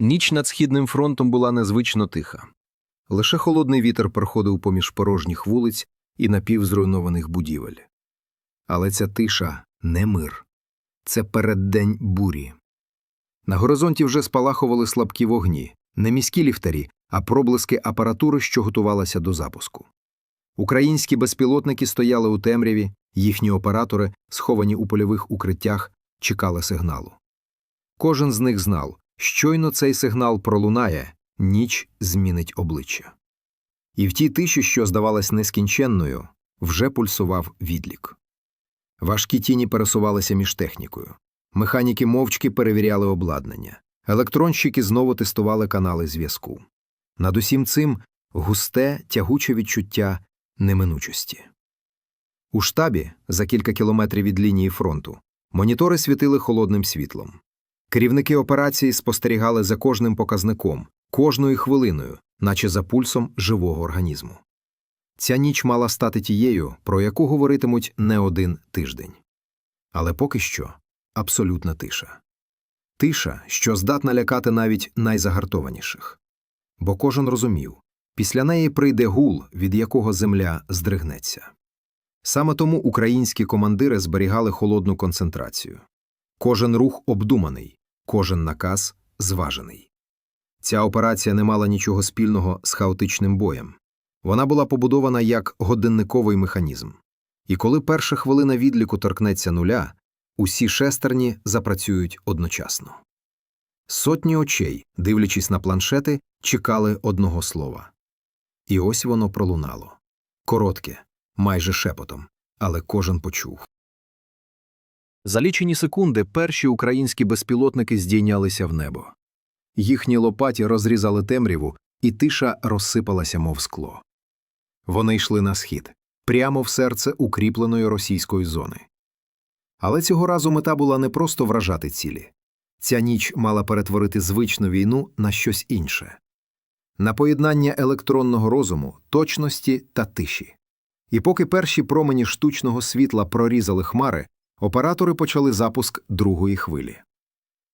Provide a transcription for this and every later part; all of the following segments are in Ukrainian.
Ніч над східним фронтом була незвично тиха. Лише холодний вітер проходив поміж порожніх вулиць і напівзруйнованих будівель. Але ця тиша не мир. Це переддень бурі. На горизонті вже спалахували слабкі вогні, не міські ліхтарі, а проблиски апаратури, що готувалася до запуску. Українські безпілотники стояли у темряві, їхні оператори, сховані у польових укриттях, чекали сигналу. Кожен з них знав, щойно цей сигнал пролунає, ніч змінить обличчя. І в тій тиші, що здавалась нескінченною, вже пульсував відлік. Важкі тіні пересувалися між технікою. Механіки мовчки перевіряли обладнання. Електронщики знову тестували канали зв'язку. Над усім цим густе, тягуче відчуття неминучості. У штабі, за кілька кілометрів від лінії фронту, монітори світили холодним світлом. Керівники операції спостерігали за кожним показником, кожною хвилиною, наче за пульсом живого організму. Ця ніч мала стати тією, про яку говоритимуть не один тиждень. Але поки що абсолютна тиша. Тиша, що здатна лякати навіть найзагартованіших. Бо кожен розумів, після неї прийде гул, від якого земля здригнеться. Саме тому українські командири зберігали холодну концентрацію. Кожен рух обдуманий, кожен наказ зважений. Ця операція не мала нічого спільного з хаотичним боєм. Вона була побудована як годинниковий механізм. І коли перша хвилина відліку торкнеться нуля, усі шестерні запрацюють одночасно. Сотні очей, дивлячись на планшети, чекали одного слова. І ось воно пролунало. Коротке, майже шепотом, але кожен почув. За лічені секунди перші українські безпілотники здійнялися в небо. Їхні лопаті розрізали темряву, і тиша розсипалася, мов скло. Вони йшли на схід, прямо в серце укріпленої російської зони. Але цього разу мета була не просто вражати цілі. Ця ніч мала перетворити звичну війну на щось інше на поєднання електронного розуму, точності та тиші. І поки перші промені штучного світла прорізали хмари, оператори почали запуск другої хвилі.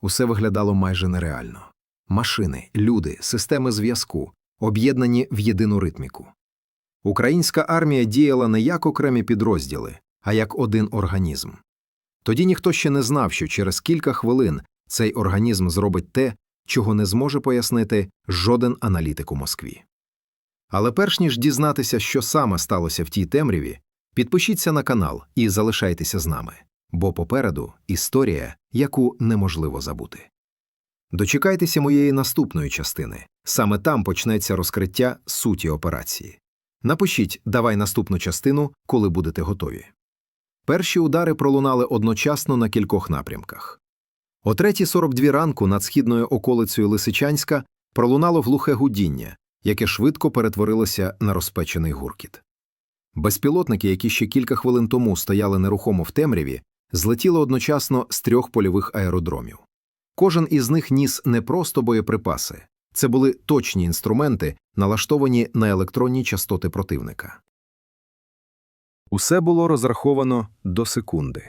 Усе виглядало майже нереально машини, люди, системи зв'язку, об'єднані в єдину ритміку. Українська армія діяла не як окремі підрозділи, а як один організм. Тоді ніхто ще не знав, що через кілька хвилин цей організм зробить те, чого не зможе пояснити жоден аналітик у Москві. Але перш ніж дізнатися, що саме сталося в тій темряві, підпишіться на канал і залишайтеся з нами, бо попереду історія, яку неможливо забути. Дочекайтеся моєї наступної частини саме там почнеться розкриття суті операції. Напишіть давай наступну частину, коли будете готові. Перші удари пролунали одночасно на кількох напрямках. О 3.42 ранку над східною околицею Лисичанська пролунало глухе гудіння, яке швидко перетворилося на розпечений гуркіт. Безпілотники, які ще кілька хвилин тому стояли нерухомо в темряві, злетіли одночасно з трьох польових аеродромів. Кожен із них ніс не просто боєприпаси, це були точні інструменти, налаштовані на електронні частоти противника. Усе було розраховано до секунди.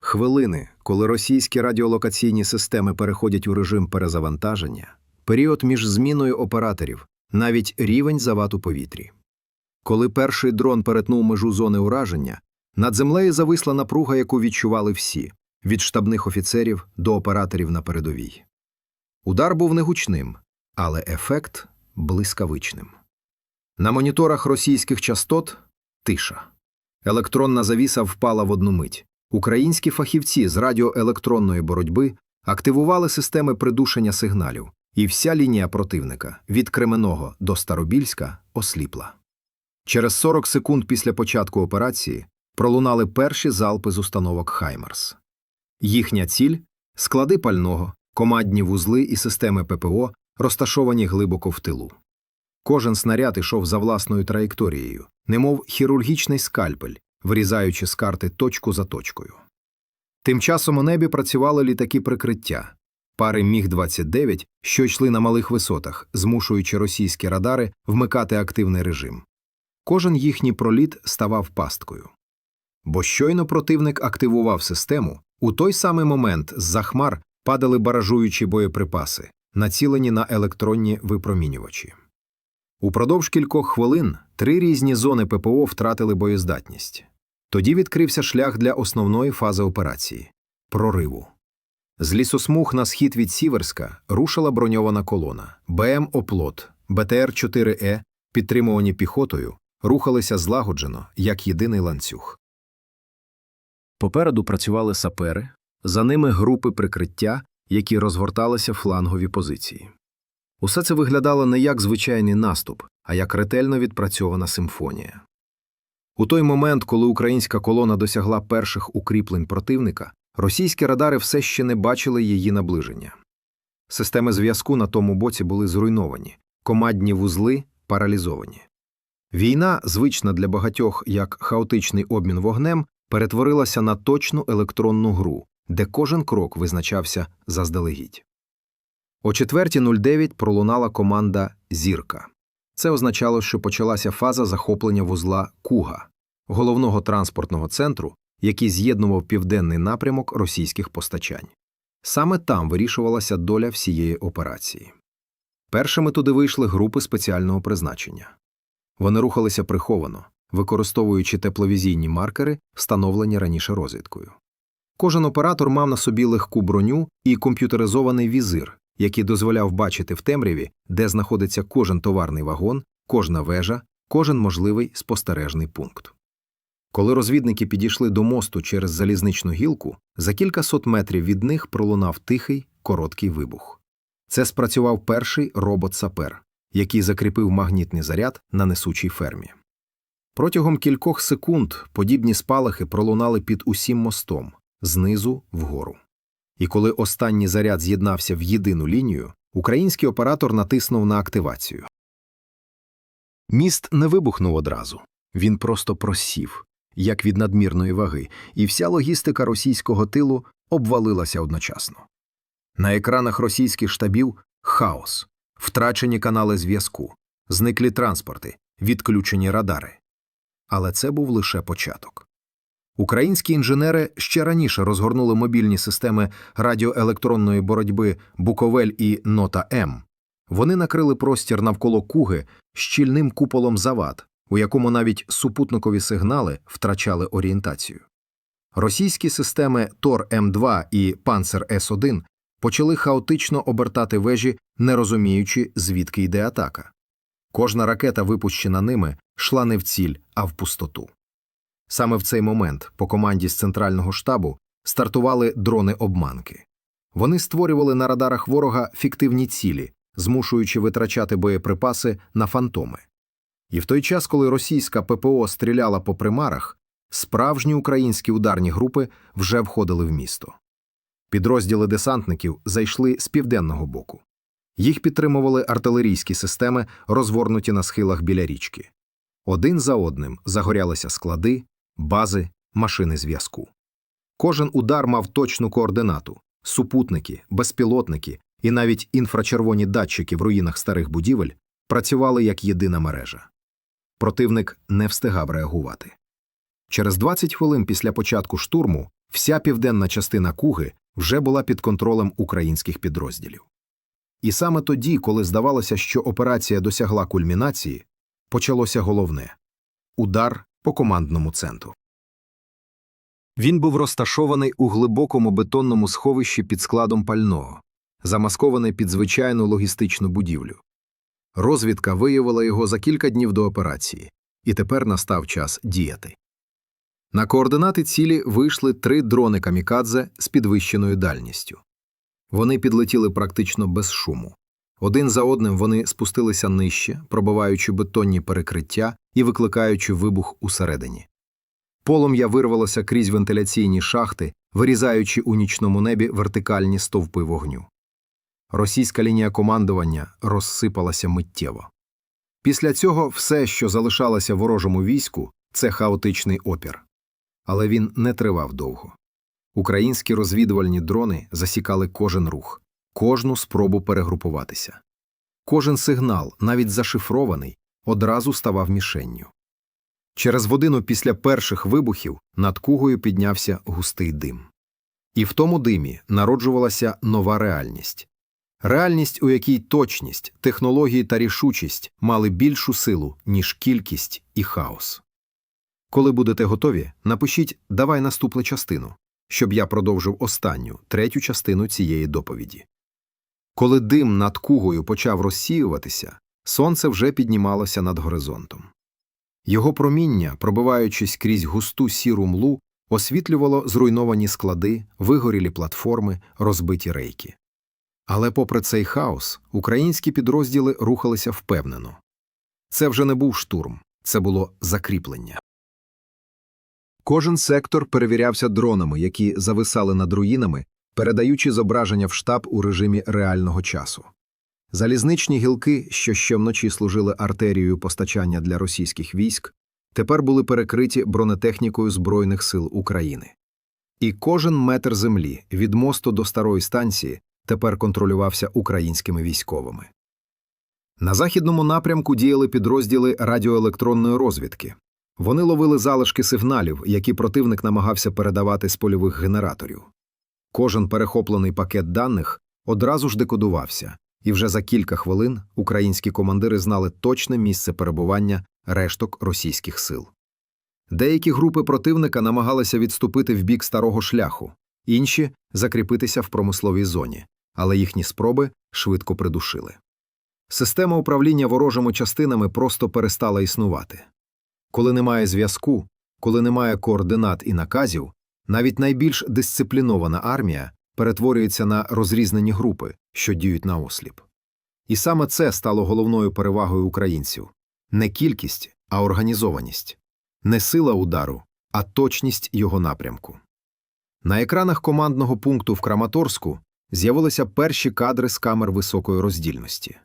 Хвилини, коли російські радіолокаційні системи переходять у режим перезавантаження, період між зміною операторів, навіть рівень зават у повітрі. Коли перший дрон перетнув межу зони ураження, над землею зависла напруга, яку відчували всі від штабних офіцерів до операторів на передовій. Удар був негучним, але ефект блискавичним. На моніторах російських частот тиша. Електронна завіса впала в одну мить. Українські фахівці з радіоелектронної боротьби активували системи придушення сигналів, і вся лінія противника від Кременного до Старобільська осліпла. Через 40 секунд після початку операції пролунали перші залпи з установок Хаймарс. Їхня ціль склади пального, командні вузли і системи ППО, розташовані глибоко в тилу. Кожен снаряд ішов за власною траєкторією, немов хірургічний скальпель, вирізаючи з карти точку за точкою. Тим часом у небі працювали літаки прикриття, пари Міг-29, що йшли на малих висотах, змушуючи російські радари вмикати активний режим. Кожен їхній проліт ставав пасткою. Бо щойно противник активував систему, у той самий момент з-за хмар падали баражуючі боєприпаси, націлені на електронні випромінювачі. Упродовж кількох хвилин три різні зони ППО втратили боєздатність. Тоді відкрився шлях для основної фази операції прориву. З лісосмуг на схід від Сіверська рушила броньована колона. БМ «Оплот», БТР-4Е, підтримувані піхотою, рухалися злагоджено, як єдиний ланцюг. Попереду працювали сапери, за ними групи прикриття, які розгорталися флангові позиції. Усе це виглядало не як звичайний наступ, а як ретельно відпрацьована симфонія. У той момент, коли українська колона досягла перших укріплень противника, російські радари все ще не бачили її наближення. Системи зв'язку на тому боці були зруйновані, командні вузли паралізовані. Війна, звична для багатьох як хаотичний обмін вогнем, перетворилася на точну електронну гру, де кожен крок визначався заздалегідь. О 4.09 пролунала команда Зірка. Це означало, що почалася фаза захоплення вузла Куга, головного транспортного центру, який з'єднував південний напрямок російських постачань. Саме там вирішувалася доля всієї операції. Першими туди вийшли групи спеціального призначення. Вони рухалися приховано, використовуючи тепловізійні маркери, встановлені раніше розвідкою. Кожен оператор мав на собі легку броню і комп'ютеризований візир, який дозволяв бачити в темряві, де знаходиться кожен товарний вагон, кожна вежа, кожен можливий спостережний пункт. Коли розвідники підійшли до мосту через залізничну гілку, за кілька сот метрів від них пролунав тихий, короткий вибух. Це спрацював перший робот-сапер, який закріпив магнітний заряд на несучій фермі. Протягом кількох секунд подібні спалахи пролунали під усім мостом, знизу вгору. І коли останній заряд з'єднався в єдину лінію, український оператор натиснув на активацію. Міст не вибухнув одразу, він просто просів, як від надмірної ваги, і вся логістика російського тилу обвалилася одночасно. На екранах російських штабів хаос, втрачені канали зв'язку, зниклі транспорти, відключені радари. Але це був лише початок. Українські інженери ще раніше розгорнули мобільні системи радіоелектронної боротьби Буковель і Нота М. Вони накрили простір навколо Куги щільним куполом завад, у якому навіть супутникові сигнали втрачали орієнтацію. Російські системи Тор М2 і Панцер С1 почали хаотично обертати вежі, не розуміючи, звідки йде атака. Кожна ракета, випущена ними, йшла не в ціль, а в пустоту. Саме в цей момент по команді з центрального штабу стартували дрони-обманки. Вони створювали на радарах ворога фіктивні цілі, змушуючи витрачати боєприпаси на фантоми. І в той час, коли російська ППО стріляла по примарах, справжні українські ударні групи вже входили в місто. Підрозділи десантників зайшли з південного боку. Їх підтримували артилерійські системи, розгорнуті на схилах біля річки. Один за одним загорялися склади, бази, машини зв'язку. Кожен удар мав точну координату супутники, безпілотники і навіть інфрачервоні датчики в руїнах старих будівель працювали як єдина мережа. Противник не встигав реагувати. Через 20 хвилин після початку штурму вся південна частина Куги вже була під контролем українських підрозділів. І саме тоді, коли здавалося, що операція досягла кульмінації, почалося головне удар по командному центру. Він був розташований у глибокому бетонному сховищі під складом пального, замаскований під звичайну логістичну будівлю. Розвідка виявила його за кілька днів до операції, і тепер настав час діяти. На координати цілі вийшли три дрони камікадзе з підвищеною дальністю. Вони підлетіли практично без шуму. Один за одним вони спустилися нижче, пробиваючи бетонні перекриття і викликаючи вибух усередині. Полум'я вирвалося крізь вентиляційні шахти, вирізаючи у нічному небі вертикальні стовпи вогню. Російська лінія командування розсипалася миттєво. Після цього все, що залишалося ворожому війську, це хаотичний опір. Але він не тривав довго. Українські розвідувальні дрони засікали кожен рух, кожну спробу перегрупуватися. Кожен сигнал, навіть зашифрований, одразу ставав мішенню. Через годину після перших вибухів над кугою піднявся густий дим. І в тому димі народжувалася нова реальність. Реальність, у якій точність, технології та рішучість мали більшу силу, ніж кількість і хаос. Коли будете готові, напишіть Давай наступну частину, щоб я продовжив останню, третю частину цієї доповіді. Коли дим над кугою почав розсіюватися, сонце вже піднімалося над горизонтом. Його проміння, пробиваючись крізь густу сіру млу, освітлювало зруйновані склади, вигорілі платформи, розбиті рейки. Але попри цей хаос, українські підрозділи рухалися впевнено. Це вже не був штурм, це було закріплення. Кожен сектор перевірявся дронами, які зависали над руїнами, передаючи зображення в штаб у режимі реального часу. Залізничні гілки, що ще вночі служили артерією постачання для російських військ, тепер були перекриті бронетехнікою Збройних сил України. І кожен метр землі від мосту до старої станції тепер контролювався українськими військовими. На західному напрямку діяли підрозділи радіоелектронної розвідки. Вони ловили залишки сигналів, які противник намагався передавати з польових генераторів. Кожен перехоплений пакет даних одразу ж декодувався, і вже за кілька хвилин українські командири знали точне місце перебування решток російських сил. Деякі групи противника намагалися відступити в бік старого шляху, інші закріпитися в промисловій зоні, але їхні спроби швидко придушили. Система управління ворожими частинами просто перестала існувати. Коли немає зв'язку, коли немає координат і наказів, навіть найбільш дисциплінована армія перетворюється на розрізнені групи, що діють на осліп. І саме це стало головною перевагою українців не кількість, а організованість, не сила удару, а точність його напрямку. На екранах командного пункту в Краматорську з'явилися перші кадри з камер високої роздільності.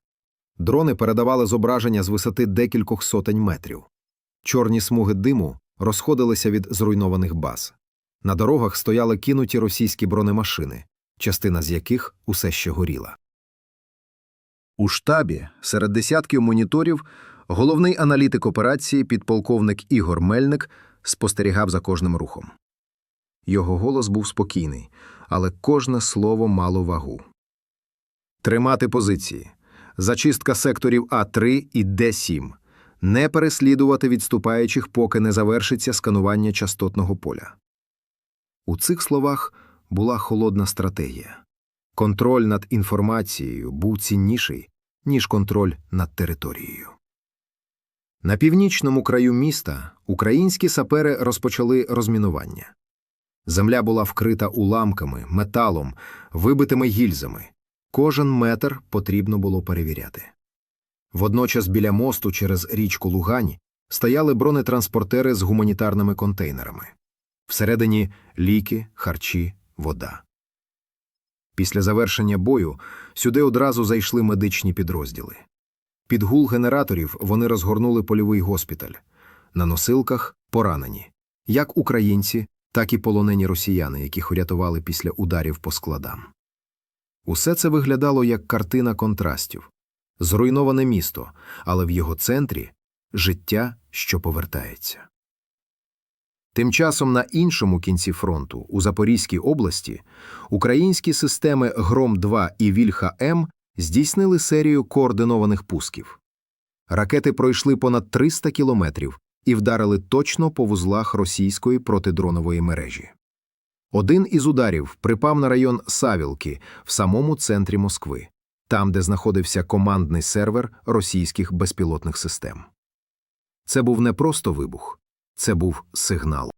Дрони передавали зображення з висоти декількох сотень метрів. Чорні смуги диму розходилися від зруйнованих баз. На дорогах стояли кинуті російські бронемашини, частина з яких усе ще горіла. У штабі, серед десятків моніторів, головний аналітик операції, підполковник Ігор Мельник, спостерігав за кожним рухом. Його голос був спокійний, але кожне слово мало вагу. Тримати позиції. Зачистка секторів А3 і Д7. Не переслідувати відступаючих, поки не завершиться сканування частотного поля. У цих словах була холодна стратегія. Контроль над інформацією був цінніший, ніж контроль над територією. На північному краю міста українські сапери розпочали розмінування. Земля була вкрита уламками, металом, вибитими гільзами. Кожен метр потрібно було перевіряти. Водночас біля мосту через річку Лугань стояли бронетранспортери з гуманітарними контейнерами. Всередині ліки, харчі, вода. Після завершення бою сюди одразу зайшли медичні підрозділи. Під гул генераторів вони розгорнули польовий госпіталь. На носилках поранені як українці, так і полонені росіяни, яких урятували після ударів по складам. Усе це виглядало як картина контрастів зруйноване місто, але в його центрі життя, що повертається. Тим часом на іншому кінці фронту, у Запорізькій області, українські системи Гром-2 і Вільха-М здійснили серію координованих пусків. Ракети пройшли понад 300 кілометрів і вдарили точно по вузлах російської протидронової мережі. Один із ударів припав на район Савілки в самому центрі Москви, там, де знаходився командний сервер російських безпілотних систем. Це був не просто вибух, це був сигнал.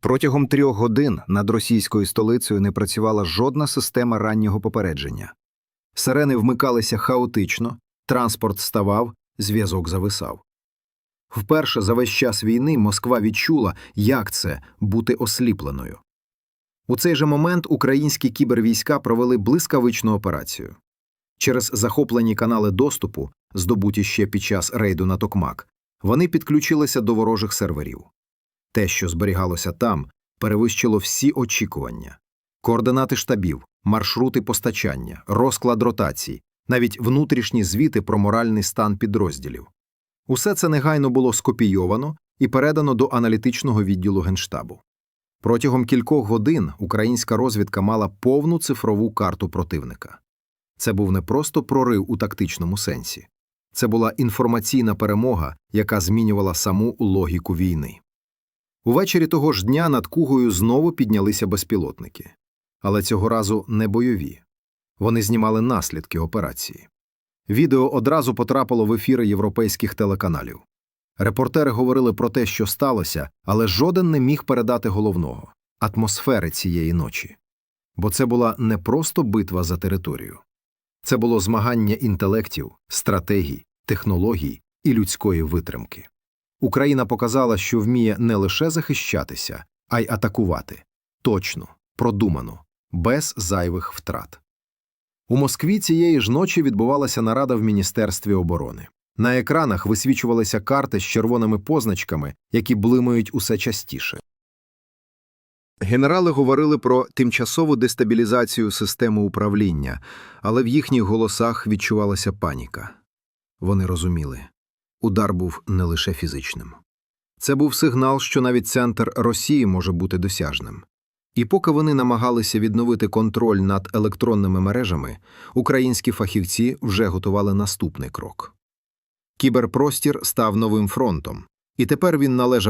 Протягом трьох годин над російською столицею не працювала жодна система раннього попередження. Сирени вмикалися хаотично, транспорт ставав, зв'язок зависав. Вперше за весь час війни Москва відчула, як це бути осліпленою. У цей же момент українські кібервійська провели блискавичну операцію. Через захоплені канали доступу, здобуті ще під час рейду на Токмак, вони підключилися до ворожих серверів. Те, що зберігалося там, перевищило всі очікування. Координати штабів, маршрути постачання, розклад ротацій, навіть внутрішні звіти про моральний стан підрозділів. Усе це негайно було скопійовано і передано до аналітичного відділу Генштабу. Протягом кількох годин українська розвідка мала повну цифрову карту противника. Це був не просто прорив у тактичному сенсі. Це була інформаційна перемога, яка змінювала саму логіку війни. Увечері того ж дня над Кугою знову піднялися безпілотники. Але цього разу не бойові. Вони знімали наслідки операції. Відео одразу потрапило в ефіри європейських телеканалів. Репортери говорили про те, що сталося, але жоден не міг передати головного атмосфери цієї ночі. Бо це була не просто битва за територію. Це було змагання інтелектів, стратегій, технологій і людської витримки. Україна показала, що вміє не лише захищатися, а й атакувати точно, продумано, без зайвих втрат. У Москві цієї ж ночі відбувалася нарада в Міністерстві оборони. На екранах висвічувалися карти з червоними позначками, які блимають усе частіше. Генерали говорили про тимчасову дестабілізацію системи управління, але в їхніх голосах відчувалася паніка. Вони розуміли удар був не лише фізичним. Це був сигнал, що навіть центр Росії може бути досяжним. І поки вони намагалися відновити контроль над електронними мережами, українські фахівці вже готували наступний крок. Кіберпростір став новим фронтом, і тепер він належав